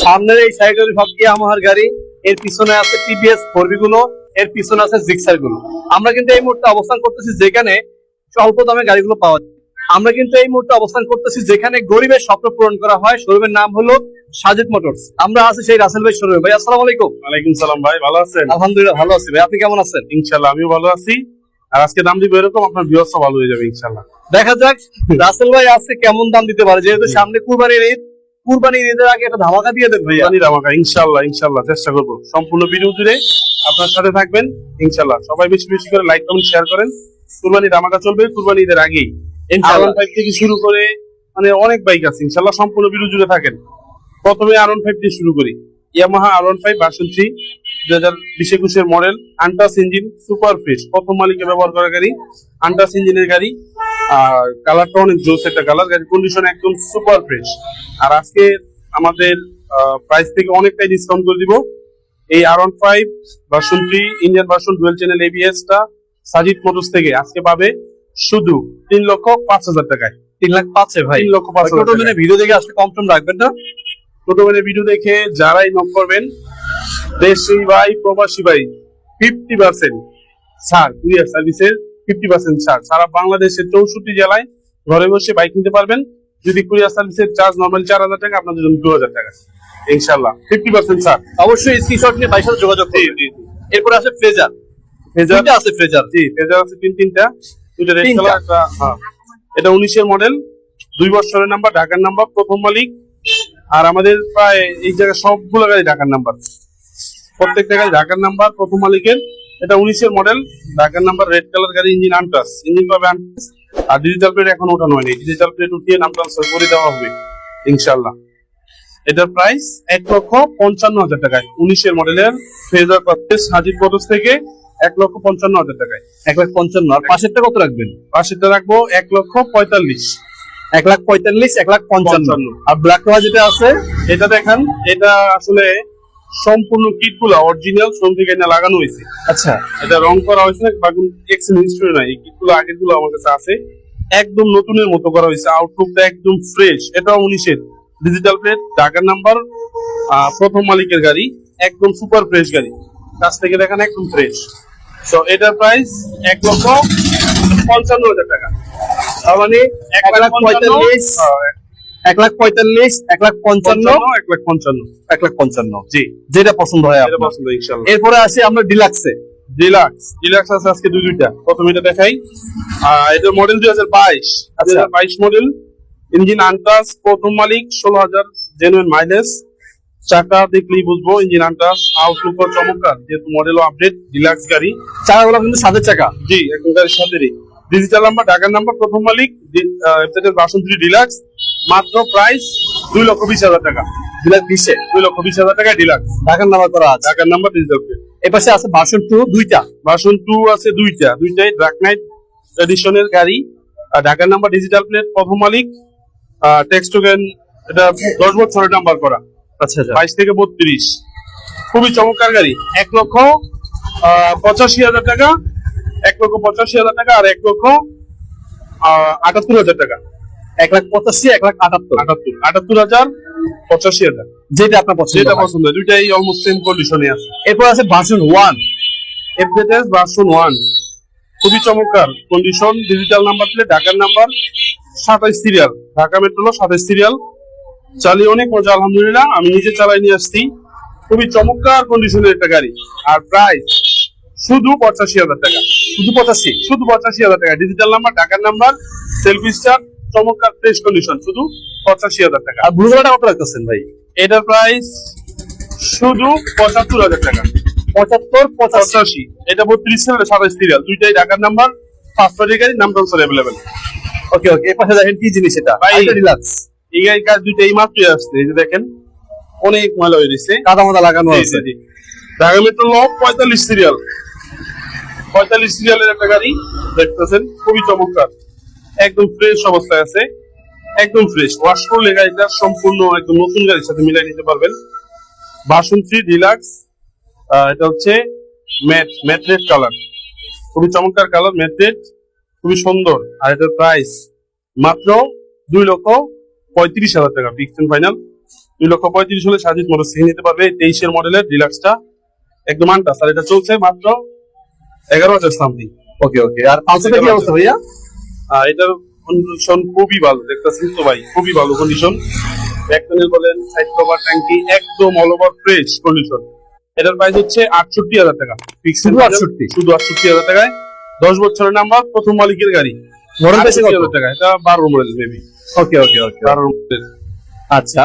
সামনের এই সাইকেল সব ইয়ামাহার গাড়ি? এর পিছনে আছে টিভিএস ফোরবি গুলো এর পিছনে আছে জিক্সারগুলো আমরা কিন্তু এই মুহূর্তে অবস্থান করতেছি যেখানে স্বল্প দামে গাড়িগুলো পাওয়া যায়। আমরা কিন্তু এই মুহূর্তে অবস্থান করতেছি যেখানে গরিবের স্বপ্ন পূরণ করা হয়। শোরুমের নাম হলো সাজিদ মোটরস। আমরা আছি সেই রাসেল ভাই শোরুমে। ভাই আসসালামু আলাইকুম। ওয়ালাইকুম সালাম ভাই ভালো আছেন? আলহামদুলিল্লাহ ভালো আছি। ভাই আপনি কেমন আছেন? ইনশাল্লাহ আমিও ভালো আছি। আর আজকে দাম দিব এরকম আপনার বিয়স্ত ভালো হয়ে যাবে ইনশাল্লাহ দেখা যাক রাসেল ভাই আজকে কেমন দাম দিতে পারে? যেহেতু সামনে কুরবানির ঈদ কুরবানির ঈদের আগে একটা ধামাকা দিয়ে দেন ভাইয়া। আমাকে ইনশাল্লাহ ইনশাল্লাহ চেষ্টা করব। সম্পূর্ণ ভিডিও জুড়ে আপনার সাথে থাকবেন ইনশাল্লাহ সবাই বেশি বেশি করে লাইক কমেন্ট শেয়ার করেন। কুরবানি ধামাকা চলবে কুরবানি ঈদের আগেই। আরন ফাইভ থেকে শুরু করে মানে অনেক বাইক আছে ইনশাল্লাহ সম্পূর্ণ ভিডিও জুড়ে থাকেন। প্রথমে আরন ফাইভ দিয়ে শুরু করি। Yamaha R one five version three দুই হাজার বিশ একুশের model untouched engine super fresh প্রথম মালিকে ব্যবহার করা গাড়ি আন্টাস ইঞ্জিনের গাড়ি। আর কালারটা অনেক জোস একটা কালার গাড়ির কন্ডিশন একদম সুপার ফ্রেশ আর আজকে আমাদের প্রাইস থেকে অনেকটাই ডিসকাউন্ট করে দিব। এই R one five version three Indian version dual channel ABS টা সাজিদ মোটরস থেকে আজকে পাবে শুধু তিন লক্ষ পাঁচ হাজার টাকায়। তিন লাখ পাচ্ছে ভাই। তিন লক্ষ পাঁচ হাজার ছোট টাকায়। ভিডিও দেখে আসলে কম টম রাখবেন না? ছোটবেলে ভিডিও দেখে যারাই নক করবেন দেশি ভাই প্রবাসী ভাই ফিফটি পার্সেন্ট ছাড় কুরিয়ার সার্ভিসের ফিফটি পার্সেন্ট ছাড়। সারা বাংলাদেশের চৌষট্টি জেলায় ঘরে বসে বাইক নিতে পারবেন। যদি কুরিয়ার সার্ভিসের চার্জ নর্মাল চার হাজার টাকা আপনাদের জন্য দু হাজার টাকা। ইনশাল্লাহ ফিফটি পার্সেন্ট ছাড়। অবশ্যই স্ক্রিনশট নিয়ে ভাইয়ের সাথে যোগাযোগ জি এরপরে আছে ফ্রেজার দুইটা আছে ফ্রেজার জি ফেজার আছে তিন তিনটা। দুইটা রেড কালার একটা হ্যাঁ। এটা উনিশের মডেল দুই বছরের নাম্বার ঢাকার নাম্বার প্রথম মালিক। আর আমাদের প্রায় এই জায়গায় সবগুলো গাড়ি ঢাকার নাম্বার প্রত্যেকটা গাড়ি ঢাকার নাম্বার প্রথম মালিকের। এটা উনিশের মডেল ঢাকার নাম্বার রেড কালার গাড়ি ইঞ্জিন আনটাস ইঞ্জিন পাবে আনটাস আর ডিজিটাল প্লেট এখন ওঠানো হয়নি। ডিজিটাল প্লেট উঠিয়ে নাম ট্রান্সফার করে দেওয়া হবে ইনশাল্লাহ এটার প্রাইস এক লক্ষ পঞ্চান্ন হাজার টাকায় উনিশের মডেলের ফেজার পাচ্ছে হাজির মোটরস থেকে এক লক্ষ পঞ্চান্ন হাজার টাকায়। এক লাখ পঞ্চান্ন আর পাশেরটা কত রাখবেন? পাশেরটা রাখব এক লক্ষ পঁয়তাল্লিশ। এক লাখ পঁয়তাল্লিশ এক লাখ পঞ্চান্ন। আর ব্ল্যাক যেটা আছে? এটা দেখেন এটা আসলে সম্পূর্ণ কিটগুলা অরিজিনাল শ্রম থেকে লাগানো হয়েছে। আচ্ছা। এটা রং করা হয়েছে না বা এক্সেন হিস্ট্রি নাই। এই কিটগুলো আগেরগুলো আমার কাছে আছে। একদম নতুনের মতো করা হয়েছে। আউটলুকটা একদম ফ্রেশ এটাও উনিশের। ডিজিটাল প্লেট ঢাকার নাম্বার প্রথম মালিকের গাড়ি। একদম সুপার ফ্রেশ গাড়ি। কাছ থেকে দেখেন একদম ফ্রেশ তো এটার প্রাইস এক লক্ষ পঞ্চান্ন হাজার টাকা। তার মানে এক লাখ পঁয়তাল্লিশ। পঁয়তাল্লিশ। এক লাখ পঁয়তাল্লিশ এক লাখ পঞ্চান্ন এক লাখ পঞ্চান্ন এক লাখ পঞ্চান্ন। জি। যেটা পছন্দ হয় এটা আপনার। পছন্দ ইনশাল্লাহ এরপরে আসি আমরা ডিলাক্সে। ডিলাক্স। ডিলাক্স আছে আজকে দুই দুইটা। প্রথম এটা দেখাই। এটার মডেল দুই হাজার বাইশ। আচ্ছা। বাইশ মডেল। ইঞ্জিন আন্টাস প্রথম মালিক ষোলো হাজার জেনুইন মাইলেজ চাকা দেখলেই বুঝব ইঞ্জিন আন্টাস আউটলুক চমৎকার। যেহেতু মডেল আপডেট ডিলাক্স গাড়ি। চাকাগুলো কিন্তু সাদের চাকা। জি একদম গাড়ির সাথেরই ডিজিটাল নাম্বার ঢাকার নাম্বার প্রথম মালিক। বাসন থ্রি ডিলাক্স মাত্র প্রাইস দুই লক্ষ বিশ হাজার টাকা। ডিলাক্স বিশে? দুই লক্ষ বিশ হাজার টাকা ডিলাক্স ঢাকার নাম্বার করা আছে। ঢাকার নাম্বার প্লেট এপাশে আছে ভার্সন টু দুইটা। ভার্সন টু আছে দুইটা। দুইটাই ড্রাক নাইট ট্রেডিশনের গাড়ি। আর ঢাকার নাম্বার ডিজিটাল প্লেট প্রথম মালিক। টেক্সটোগেন এটা দশ বছরের নাম্বার করা। আচ্ছা আচ্ছা। বাইশ থেকে বত্রিশ। খুবই চমৎকার গাড়ি। এক লক্ষ পঁচাশি হাজার টাকা। এক লক্ষ পঁচাশি হাজার টাকা আর এক লক্ষ আটাত্তর হাজার টাকা। এক লাখ পঁচাশি এক লাখ আটাত্তর। আটাত্তর। আটাত্তর হাজার পঁচাশি হাজার। যেটা আপনার পছন্দ যেটা পছন্দ হয়, দুইটাই অলমোস্ট সেম কন্ডিশনে আছে। এরপর আছে version one FZS version one খুবই চমৎকার কন্ডিশন ডিজিটাল নাম্বার প্লেট ঢাকার নাম্বার সাতাইশ সিরিয়াল ঢাকা মেট্রোলো সাতাইশ সিরিয়াল চালিয়ে অনেক মজা আলহামদুলিল্লাহ। আমি নিজে চালাই নিয়ে আসছি। খুবই চমৎকার কন্ডিশনের একটা গাড়ি। আর প্রাইস শুধু পঁচাশি হাজার টাকা। শুধু পঁচাশি? শুধু পঁচাশি হাজার টাকা। ডিজিটাল নাম্বার ঢাকার নাম্বার সেলফি স্টার চমৎকার ফ্রেশ কন্ডিশন শুধু পঁচাশি হাজার টাকা। আর কত রাখতেছেন ভাই? এটার প্রাইস শুধু পঁচাত্তর হাজার টাকা। পঁচাত্তর পঁচাশি। এটা বত্রিশ সিরিয়াল সাতাশ সিরিয়াল দুইটাই ঢাকার নাম্বার পাঁচ পাটি গাড়ি নাম ট্রান্সফার অ্যাভেলেবেল ওকে ওকে এপাশে দেখেন কি জিনিস এটা? এই গাড়ির কাজ দুইটা এই মাত্রই আসছে। এই যে দেখেন অনেক ময়লা হয়ে গেছে কাদা মাদা লাগানো আছে। ঢাকা মেট্রো ল পঁয়তাল্লিশ সিরিয়াল পঁয়তাল্লিশ সিরিয়ালের একটা গাড়ি দেখতেছেন খুবই চমৎকার। একদম ফ্রেশ অবস্থায় আছে। একদম ফ্রেশ ওয়াশ করলে গাড়িটা সম্পূর্ণ একদম নতুন গাড়ির সাথে মিলাই নিতে পারবেন। বাসন থ্রি ডিলাক্স এটা হচ্ছে ম্যাট ম্যাট রেড কালার খুবই চমৎকার কালার ম্যাট রেড খুবই সুন্দর। আর এটার প্রাইস মাত্র দুই লক্ষ পঁয়ত্রিশ হাজার টাকা। ফিক্সড ফাইনাল দুই লক্ষ পঁয়ত্রিশ হলে সাজিদ মোটর সিং নিতে পারবে তেইশের মডেলের ডিলাক্সটা একদম আনটাস আর এটা চলছে মাত্র এগারো হাজার সামথিং ওকে ওকে আর পালসারটা কি অবস্থা ভাইয়া? আর এটার কন্ডিশন খুবই ভালো দেখতেছেন তো ভাই খুবই ভালো কন্ডিশন বলেন সাইড কভার ট্যাঙ্কি একদম অল ওভার ফ্রেশ কন্ডিশন এটার প্রাইস হচ্ছে আটষট্টি হাজার টাকা। শুধু 68? শুধু আটষট্টি হাজার টাকায়। দশ বছরের নাম্বার প্রথম মালিকের গাড়ি। মডেল পেয়েছে কত টাকা এটা বারো মডেল মেবি ওকে ওকে ওকে বারো মডেল আচ্ছা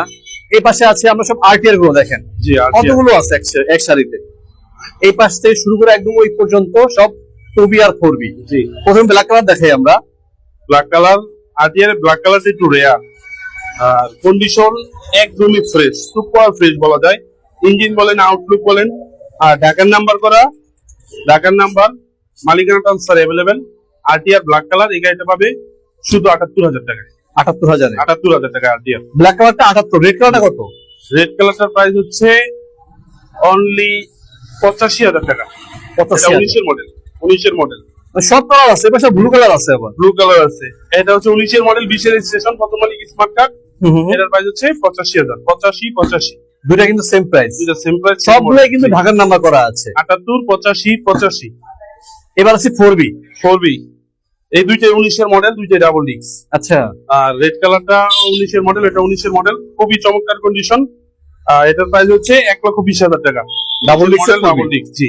এই পাশে আছে আমরা সব আরটিআরগুলো দেখেন। জি কতগুলো আছে এক এক সারিতে? এই পাশ থেকে শুরু করে একদম ওই পর্যন্ত সব টু বি আর ফোর বি জি। প্রথম ব্ল্যাক কালার দেখাই আমরা। ব্ল্যাক কালার আটিয়ার ব্ল্যাক কালারটা একটু রেয়ার আর কন্ডিশন একদমই ফ্রেশ সুপার ফ্রেশ বলা যায়। ইঞ্জিন বলেন আউটলুক বলেন আর ঢাকার নাম্বার করা ঢাকার নাম্বার মালিকানা transfer available RTR black colour এই গাড়িটা পাবে শুধু আটাত্তর হাজার টাকায় আটাত্তর হাজারে? আটাত্তর হাজার টাকা আরটিআর ব্ল্যাক কালারটা আটাত্তর রেড কালারটা কত? রেড কালারটার প্রাইস হচ্ছে অনলি পঁচাশি হাজার টাকা। পঁচাশি উনিশের মডেল উনিশের মডেল সব কালার আছে এবার ব্লু কালার আছে আবার। ব্লু কালার আছে। এটা হচ্ছে উনিশের মডেল বিশের রেজিস্ট্রেশন প্রথম মালিক স্মার্ট কার্ড এটার প্রাইস হচ্ছে পঁচাশি হাজার। পঁচাশি পঁচাশি। দুইটা কিন্তু সেম প্রাইস দুইটা সেম প্রাইস সবগুলোই কিন্তু ঢাকার নাম্বার করা আছে। আটাত্তর পঁচাশি পঁচাশি। এবার আছে ফোর বি ফোর বি এই দুইটাই উনিশের মডেল দুইটাই ডাবল ডিক্স আচ্ছা। আর রেড কালারটা উনিশের মডেল এটা উনিশের মডেল খুবই চমৎকার কন্ডিশন আর এটার প্রাইস হচ্ছে এক লক্ষ বিশ হাজার টাকা। Disc এর ডাবল ডিক্স জি।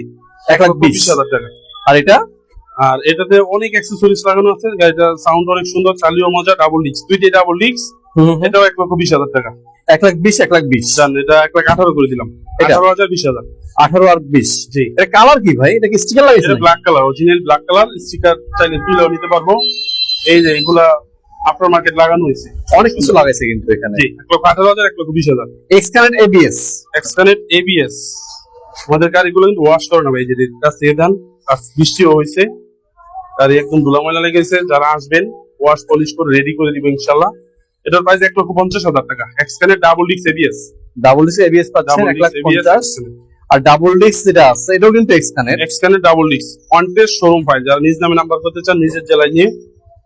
এক লাখ বিশ হাজার টাকা। আর এটা? আর এটাতে অনেক অ্যাক্সেসরিজ লাগানো আছে। গাড়িটা সাউন্ড অনেক সুন্দর চালিও মজা ডাবল ডিক্স দুইটাই ডাবল ডিক্স এটাও এক লক্ষ বিশ হাজার টাকা। এক লাখ বিশ এক লাখ বিশ। জান এটা এক লাখ আঠারো করে দিলাম। আঠারো হাজার বিশ হাজার। আঠারো আর বিশ। জি। এটা কালার কি ভাই? এটা কি স্টিকার লাগাইছে এটা black colour original black colour sticker চাইলে তুলেও নিতে পারব। এই যে এগুলা আফটার মার্কেট লাগানো হয়েছে। অনেক কিছু লাগাইছে কিন্তু এখানে। জি এক লক্ষ আঠারো হাজার এক লক্ষ বিশ হাজার। এক্সকানেট এবিএস এক্সকানেট এবিএস আমাদের গাড়িগুলো কিন্তু ওয়াশ করে না ভাই যে কাছ থেকে দেন। আর বৃষ্টিও হয়েছে। গাড়ি একদম ধুলা ময়লা লেগেছে যারা আসবেন ওয়াশ পলিশ করে রেডি করে দিবে ইনশাল্লাহ এটার প্রাইস এক লক্ষ পঞ্চাশ হাজার টাকা। এক্সকানেট ডাবল ডিক্স এবিএস ডাবল ডিস্ক এবিএস পাচ্ছেন ডাবল এক লাখ ডিক্স পঞ্চাশ। আর ডাবল ডিস্ক যেটা আছে এটাও কিন্তু এক্সকানেট এক্সকানেট ডাবল ডিক্স কন্টেস্ট শোরুম পায় যারা নিজ নামে নাম্বার করতে চান নিজের জেলায় নিয়ে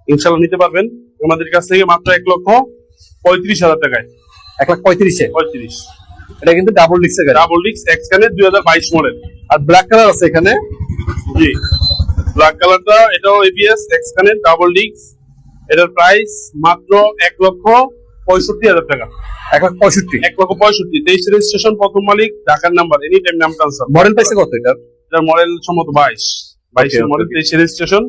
ইনশাল্লাহ নিতে পারবেন। আমাদের কাছ থেকে মাত্র এক লক্ষ পঁয়ত্রিশ হাজার টাকায়। এক লাখ পঁয়ত্রিশে? পঁয়ত্রিশ। এটা কিন্তু ডাবল গাড়ি। ডাবল ডিক্স এক্সকানেট দুই হাজার বাইশ মডেল আর ব্ল্যাক কালার আছে এখানে। জি। ব্ল্যাক কালারটা এটাও এবিএস এক্সকানেট ডাবল ডিক্স এটার প্রাইস মাত্র এক লক্ষ পঁয়ষট্টি হাজার টাকা। এক লাখ পঁয়ষট্টি? এক লক্ষ পঁয়ষট্টি। তেইশ রেজিস্ট্রেশন প্রথম মালিক ঢাকার নাম্বার এনি টাইম নাম ট্রান্সফার মডেল পাইছে কত এটা এটার মডেল সম্মত বাইশ। বাইশের মডেল. তেইশ রেজিস্ট্রেশন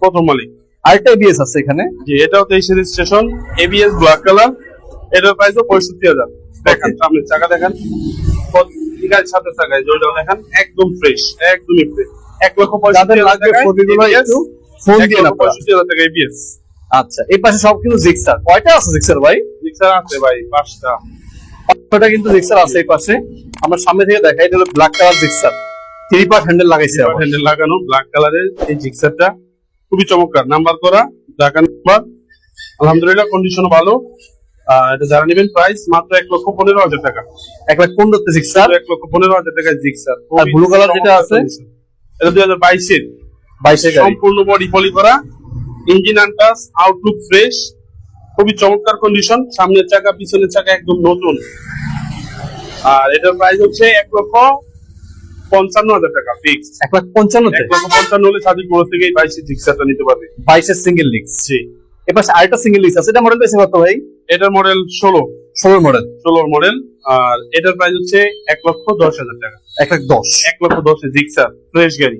প্রথম মালিক। আরেকটা এবিএস আছে এখানে। জি এটাও তেইশ রেজিস্ট্রেশন এবিএস ব্ল্যাক কালার এটার প্রাইস পঁয়ষট্টি হাজার। দেখান সামনে চাকা দেখান। ঠিক আছে সাথে চাকায় জয়টাও দেখান একদম ফ্রেশ একদমই ফ্রেশ এক লক্ষ পঁয়ষট্টি লাগবে প্রতিগুলো একটু ফোন দিয়ে না পঁয়ষট্টি হাজার টাকা এবিএস আচ্ছা এই পাশে সব কিন্তু জিক্সার কয়টা আছে জিক্সার ভাই? মিক্সার আছে ভাই পাঁচটা। পাঁচটা কিন্তু জিক্সার আছে এই পাশে। আমরা সামনে থেকে দেখাই হলো black colour Gixxer three part handle লাগাইছে হ্যান্ডেল লাগানো ব্ল্যাক কালারের এই জিক্সারটা খুবই চমৎকার। নাম্বার করা ঢাকা নাম্বার আলহামদুলিল্লাহ কন্ডিশন ভালো। এটা যারা নেবেন প্রাইস মাত্র এক লক্ষ পনেরো হাজার টাকা। এক লাখ পনেরোতে জিক্সার এক লক্ষ পনেরো হাজার টাকা জিক্সার আর ব্লু কালার যেটা আছে? এটা দুই হাজার বাইশের বাইশের সম্পূর্ণ বডি পলি করা ইঞ্জিন আনটাস আউটলুক ফ্রেশ খুবই চমৎকার কন্ডিশন সামনের চাকা পিছনের চাকা একদম নতুন। আর এটার প্রাইস হচ্ছে এক লক্ষ পঞ্চান্ন হাজার টাকা ফিক্স এক লাখ পঞ্চান্নতে? এক লক্ষ পঞ্চান্ন হলে সাদিক মোড় থেকে এই বাইশের জিক্সারটা নিতে পারবে। বাইশের সিঙ্গেল লিক্স জি। এ পাশে আরেকটা সিঙ্গেল লিক্স আছে এটা মডেল পাইছে কত ভাই? এটার মডেল ষোলো। ষোলো মডেল ষোলোর মডেল আর এটার প্রাইস হচ্ছে এক লক্ষ দশ হাজার টাকা। এক লাখ দশ। এক লক্ষ দশে জিক্সার ফ্রেশ গাড়ি।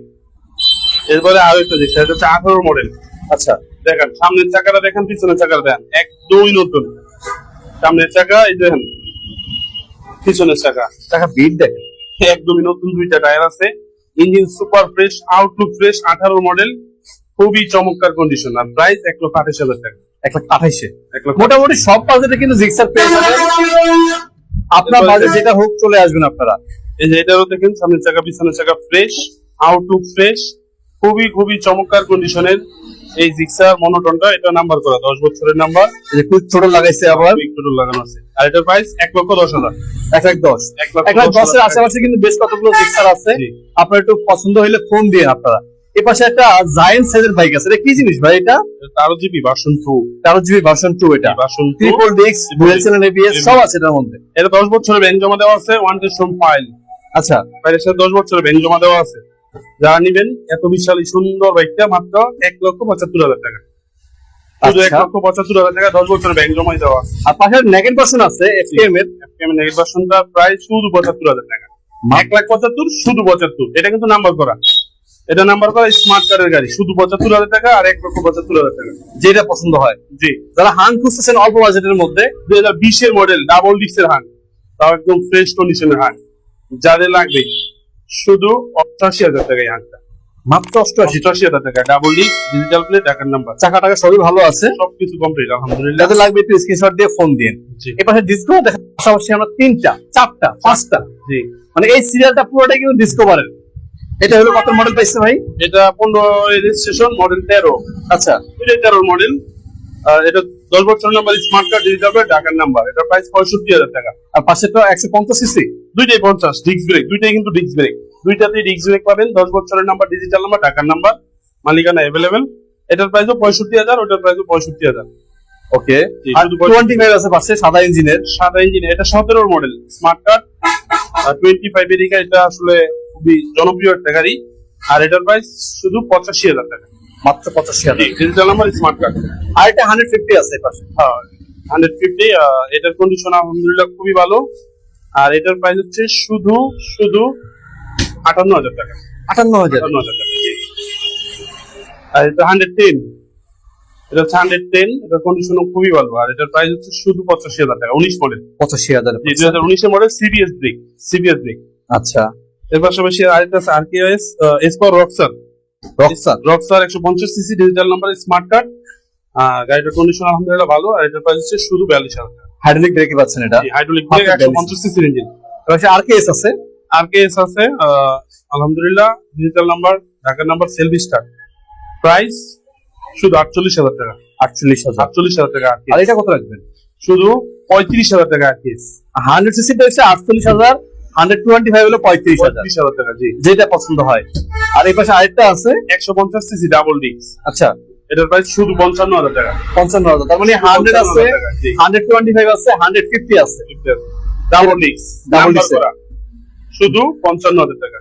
এরপরে আরও একটা জিক্সার এটা হচ্ছে আঠারো মডেল আচ্ছা। দেখেন সামনের চাকাটা দেখেন পিছনের চাকাটা দেখেন একদমই নতুন। সামনের চাকা এই দেখেন পিছনের চাকা। টাকা বিট দেখেন একদমই নতুন দুইটা টায়ার আছে। Engine super fresh outlook fresh আঠারো মডেল খুবই চমৎকার কন্ডিশন আর প্রাইস এক লক্ষ আঠাশ হাজার টাকা। এক লাখ আঠাইশে। মোটামুটি সব বাজেটে কিন্তু জিক্সার পেয়ে যাবেন। আপনার বাজেট যেটা হোক চলে আসবেন আপনারা। এই যে এটারও দেখেন সামনের চাকা পিছনের চাকা ফ্রেশ আউটলুক ফ্রেশ খুবই খুবই চমৎকার কন্ডিশনের এই জিক্সার মনোটনটা এটা নাম্বার করা দশ বছরের নাম্বার কুইক ছোট লাগাইছে আবার। একটু লাগানো আছে। আর এটার প্রাইস এক লক্ষ দশ হাজার। এক লাখ দশ। এক লাখ দশের আশেপাশে কিন্তু বেশ কতগুলো জিক্সার আছে। আপনার একটু পছন্দ হইলে ফোন দিয়ে আপনারা। এ পাশে একটা জায়েন্ট সাইজের বাইক আছে। এটা কি জিনিস ভাই এটা? তেরো জিবি ভার্সন টু তেরো জিবি ভার্সন টু এটা। Version triple disc dual channel ABS সব আছে এটার মধ্যে। এটা দশ বছরের ব্যাংক জমা দেওয়া আছে ওয়ান টেস্ট ফাইল আচ্ছা। সাথে দশ বছরের ব্যাংক জমা দেওয়া আছে। যারা নিবেন এত বিশাল সুন্দর বাইকটা মাত্র এক লক্ষ পঁচাত্তর হাজার টাকা। শুধু এক আচ্ছা। লক্ষ পঁচাত্তর হাজার টাকা দশ বছরের ব্যাংক জমাই দেওয়া আর পাশে নেগেট ভার্সন আছে এফটিএম এর। এফএম নেগেট ভার্সনটা প্রায় শুধু পঁচাত্তর হাজার টাকা। এক লাখ পঁচাত্তর শুধু পঁচাত্তর। এটা কিন্তু নাম্বার করা। এটা নাম্বার করা স্মার্ট কার্ডের গাড়ি। শুধু পঁচাত্তর হাজার টাকা আর এক লক্ষ পঁচাত্তর হাজার টাকা। যেটা পছন্দ হয়। জি। যারা হান খুঁজতেছেন অল্প বাজেটের মধ্যে দুই হাজার বিশের মডেল ডাবল ডিক্সের হান। তাও একদম ফ্রেশ কন্ডিশনের হান। যাদের লাগবে শুধু অষ্টাশি হাজার টাকা এই হানটা। মাত্র অষ্টআশি হাজার টাকা ডাবল ডিক্স ডিজিটাল টাকার নাম্বার চাকা টাকা সবই ভালো আছে। সবকিছু কমপ্লিট আলহামদুলিল্লাহ। যাদের লাগবে একটু স্ক্রিনশট দিয়ে ফোন দিন জি। এ পাশে ডিসকো দেখা পাশাপাশি আমরা তিনটা চারটা পাঁচটা। জি। মানে এই সিরিয়ালটা পুরোটাই কিন্তু ডিসকভারের এটা হলো কত মডেল পাইছে ভাই? এটা পনেরো রেজিস্ট্রেশন মডেল তেরো। আচ্ছা। এটা তেরোর মডেল এটা দশ বছর নাম্বার স্মার্ট কার্ড ডিজিটাল টাকার নাম্বার এটা প্রাইস পঁয়ষট্টি হাজার টাকা। আর পাশেরটা একশো পঞ্চাশ সিসি দুইটাই পঞ্চাশ ডিস্ক ব্রেক দুইটাই কিন্তু ডিস্ক ব্রেক দুইটাতেই ডিস্ক ব্রেক পাবেন। দশ বছরের নাম্বার ডিজিটাল নাম্বার টাকার নাম্বার মালিকানা অ্যাভেলেবেল এটার প্রাইসও পঁয়ষট্টি হাজার ওটার প্রাইসও পঁয়ষট্টি হাজার। ওকে। আর টোয়েন্টি ফাইভ আছে পাশে সাদা ইঞ্জিনের সাদা ইঞ্জিন এটা সতেরোর model smart card twenty five এদিকে এটা আসলে খুবই জনপ্রিয় একটা গাড়ি। আর এটার প্রাইস শুধু পঁচাশি হাজার টাকা। মাত্র পঁচাশি হাজার। ডিজিটাল নাম্বার স্মার্ট কার্ড আর এটা হান্ড্রেড ফিফটি আছে পাশে। হান্ড্রেড ফিফটি এটার কন্ডিশন আলহামদুলিল্লাহ খুবই ভালো। আর এটার প্রাইস হচ্ছে শুধু শুধু আটান্ন হাজার টাকা। আটান্ন হাজার। আটান্ন হাজার টাকা আর এটা হান্ড্রেড টেন এটা হচ্ছে হান্ড্রেড টেন এটার কন্ডিশন খুবই ভালো। আর এটার প্রাইস হচ্ছে শুধু পঁচাশি হাজার টাকা উনিশ মডেল পঁচাশি হাজার। দুই হাজার উনিশের model CBS brake CBS brake আচ্ছা। এর পাশাপাশি আরেকটা আছে আর কে এস এসপার রক্সার রক্সার রক্সার একশো পঞ্চাশ CC digital number smart card গাড়িটার কন্ডিশন আলহামদুলিল্লাহ ভালো আর এটার প্রাইস হচ্ছে শুধু বিয়াল্লিশ হাজার হাইড্রোলিক ব্রেকে পাচ্ছেন এটা? হাইড্রোলিক মাত্র একশো পঞ্চাশ সিসির ইঞ্জিন পাশে আর কে এস আছে? আর কে এস আছে আলহামদুলিল্লাহ ডিজিটাল নাম্বার ঢাকার নাম্বার সেলফি স্টার প্রাইস শুধু আটচল্লিশ হাজার টাকা। আটচল্লিশ হাজার। আটচল্লিশ হাজার টাকা আর এটা কত রাখবেন? শুধু পঁয়ত্রিশ হাজার টাকা আর কেস হান্ড্রেড সিসিটা হচ্ছে আটচল্লিশ হাজার হান্ড্রেড টোয়েন্টি ফাইভ হলো পঁয়ত্রিশ হাজার টাকা জি। যেটা পছন্দ হয়। আর এই পাশে আরেকটা আছে। একশো পঞ্চাশ সিসি ডাবল ডিক্স আচ্ছা। এটার প্রাইস শুধু পঞ্চান্ন হাজার টাকা। পঞ্চান্ন হাজার। তার মানে হান্ড্রেড আছে 55,000 টাকা, জি। হান্ড্রেড টোয়েন্টি ফাইভ আছে হান্ড্রেড ফিফটি আছে। Double Double double. করা। শুধু পঞ্চান্ন হাজার টাকা।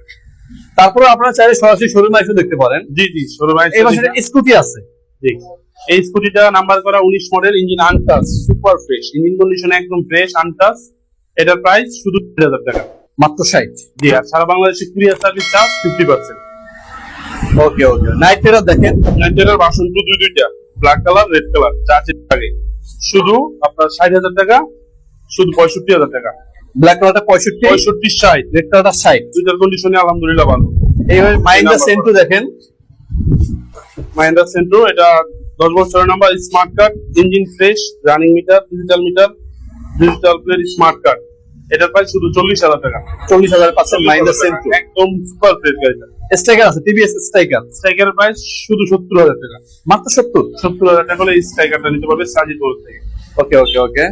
তারপরে আপনারা চাইলে সরাসরি শোরুমে এসে দেখতে পারেন। জি জি বাইশ এই পাশে স্কুটি আছে। জি। এই স্কুটিটা নাম্বার করা উনিশ model engine untouched super fresh engine condition একদম ফ্রেশ আনটাস এটার প্রাইস শুধু হাজার টাকা। মাত্র ষাট। জি আর সারা বাংলাদেশে courier service charge fifty percent okay okay. Night terror দেখেন। নাইট নাইটের বাসন দুই দুইটা। ব্ল্যাক কালার রেড কালার যা যেটা লাগে। শুধু আপনার ষাট হাজার টাকা শুধু পঁয়ষট্টি হাজার টাকা। ব্ল্যাক কালারটা পঁয়ষট্টি পঁয়ষট্টি ষাট। রেড কালারটা ষাট। দুইটার কন্ডিশনে আলহামদুলিল্লাহ ভালো। এইভাবে মাইন্ডা সেন্টু দেখেন। মাহিন্দ্রা সেন্ট্রো এটা দশ বছরের number smart card engine fresh running meter digital meter digital plate smart card এটার প্রাইস শুধু চল্লিশ হাজার টাকা। চল্লিশ হাজার পাচ্ছেন মাইন্ডা সেন্টু একদম সুপার ফ্রেশ গাড়িটা। স্ট্রাইকার আছে টিভিএস স্ট্রাইকার স্ট্রাইকারের প্রাইস শুধু সত্তর হাজার টাকা। মাত্র সত্তর? সত্তর হাজার টাকা হলে স্ট্রাইকারটা নিতে পারবে সাজিদ থেকে। ওকে ওকে ওকে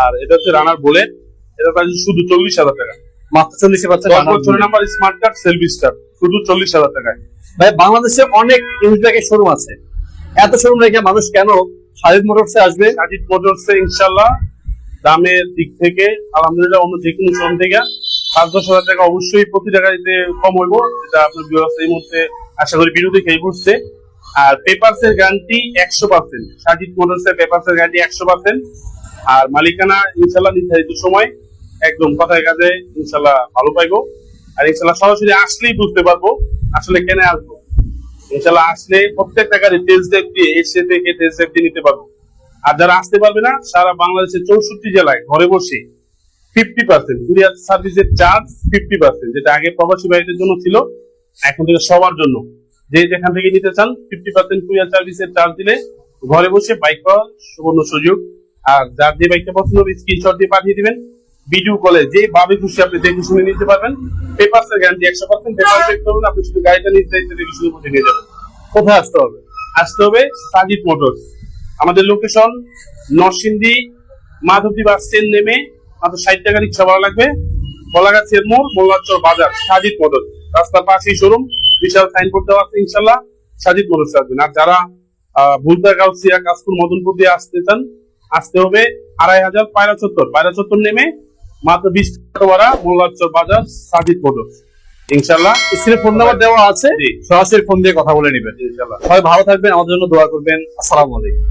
আর এটা হচ্ছে রানার বুলেট এটার প্রাইস শুধু চল্লিশ হাজার টাকা। মাত্র চল্লিশে পাচ্ছেন দশ বছরের number smart card selfie star শুধু চল্লিশ হাজার টাকায়। ভাই বাংলাদেশে অনেক ইউজব্যাগের শোরুম আছে। এত শোরুম রেখে মানুষ কেন শাহিদ মোটরসে আসবে? সাজিদ মোটরসে ইনশাল্লাহ দামের দিক থেকে আলহামদুলিল্লাহ অন্য যে কোনো শোরুম থেকে পাঁচ, দশ হাজার টাকা অবশ্যই প্রতি টাকাতে কম হইব, যেটা আপনার ব্যবস্থা এই মুহূর্তে আশা করি বিরোধী খেয়ে বুঝছে আর পেপারস এর গ্যারান্টি একশো পার্সেন্ট সাজিদ মোটরস এর পেপারস এর গ্যারান্টি একশো পার্সেন্ট আর মালিকানা ইনশাল্লাহ নির্ধারিত সময় একদম কথায় কাজে ইনশাল্লাহ ভালো পাইবো। আর ইনশাল্লাহ সরাসরি আসলেই বুঝতে পারব আসলে কেন আসব। ইনশাল্লাহ আসলে প্রত্যেকটা গাড়ি টেস্ট দিয়ে এসে থেকে টেস্ট দিয়ে নিতে পারব। আর যারা আসতে পারবে না, সারা বাংলাদেশের চৌষট্টি জেলায় ঘরে বসে ফিফটি পার্সেন্ট কুরিয়ার সার্ভিসের চার্জ ফিফটি পার্সেন্ট যেটা আগে প্রবাসী ভাইদের জন্য ছিল, এখন থেকে সবার জন্য। যে যেখান থেকে নিতে চান ফিফটি পার্সেন্ট কুরিয়ার সার্ভিসের চার্জ দিলে ঘরে বসে বাইক পাওয়ার সুবর্ণ সুযোগ। আর যার যে বাইকটা পছন্দ হবে স্ক্রিনশট দিয়ে পাঠিয়ে দিবেন। ভিডিও কলে যে ভাবে খুশি আপনি দেখে শুনে নিতে পারবেন। পেপারসের গ্যারান্টি একশো পার্সেন্ট পেপার দেখতে হবে আপনি শুধু গাড়িটা নির্ধারিত দেখে শুনে বুঝে নিয়ে যাবেন। কোথায় আসতে হবে? আসতে হবে সাজিদ মোটরস। আমাদের location Narsingdi, Madhabdi bus stand নেমে মাত্র ষাট টাকা রিক্সা ভাড়া লাগবে। কলাগাছের মোড় মোল্লাচর বাজার, সাজিদ মোটরস রাস্তার পাশেই শোরুম বিশাল সাইনবোর্ড দেওয়া আছে ইনশাল্লাহ, সাজিদ মোটরস আসবেন আর যারা ভুলতা গাউসিয়া কাশপুর মদনপুর দিয়ে আসতে চান, আসতে হবে আড়াই হাজার পায়রা চত্বর। পায়রা চত্বর নেমে মাত্র বিশ টাকা ভাড়া মোল্লাচর বাজার, সাজিদ মোটরস ইনশাল্লাহ স্ক্রিনে ফোন নাম্বার দেওয়া আছে। সরাসরি ফোন দিয়ে কথা বলে নেবেন। ইনশাল্লাহ সবাই ভালো থাকবেন আমাদের জন্য দোয়া করবেন। আসসালামু আলাইকুম।